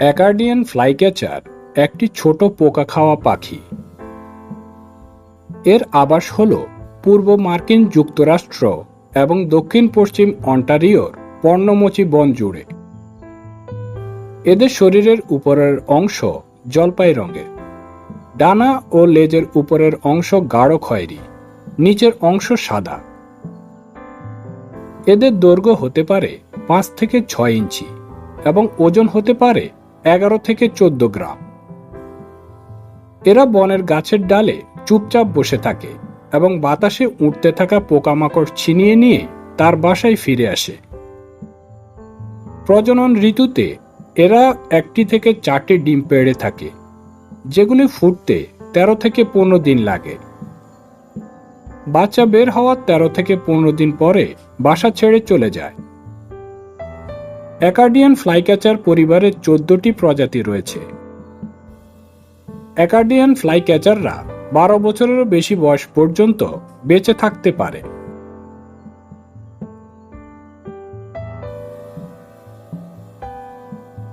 অ্যাকার্ডিয়ান flycatcher একটি ছোট পোকা খাওয়া পাখি। এর আবাস হল পূর্ব মার্কিন যুক্তরাষ্ট্র এবং দক্ষিণ পশ্চিম অন্টারিওর পর্ণমোচী বন জুড়ে। এদের শরীরের উপরের অংশ জলপাই রঙের। ডানা ও লেজের উপরের অংশ গাঢ় খয়েরি, নিচের অংশ সাদা। এদের দৈর্ঘ্য হতে পারে পাঁচ থেকে ছয় ইঞ্চি এবং ওজন হতে পারে এগারো থেকে চোদ্দ গ্রাম। এরা বনের গাছের ডালে চুপচাপ বসে থাকে এবং বাতাসে উঠতে থাকা পোকামাকড় ছিনিয়ে নিয়ে তার বাসায় ফিরে আসে। প্রজনন ঋতুতে এরা একটি থেকে চারটি ডিম পেড়ে থাকে, যেগুলি ফুটতে তেরো থেকে পনেরো দিন লাগে। বাচ্চা বের হওয়ার তেরো থেকে পনেরো দিন পরে বাসা ছেড়ে চলে যায়। অ্যাকার্ডিয়ান ফ্লাইক্যাচার পরিবারের চোদ্দটি প্রজাতি রয়েছে। অ্যাকার্ডিয়ান ফ্লাইক্যাচাররা বারো বছরেরও বেশি বয়স পর্যন্ত বেঁচে থাকতে পারে।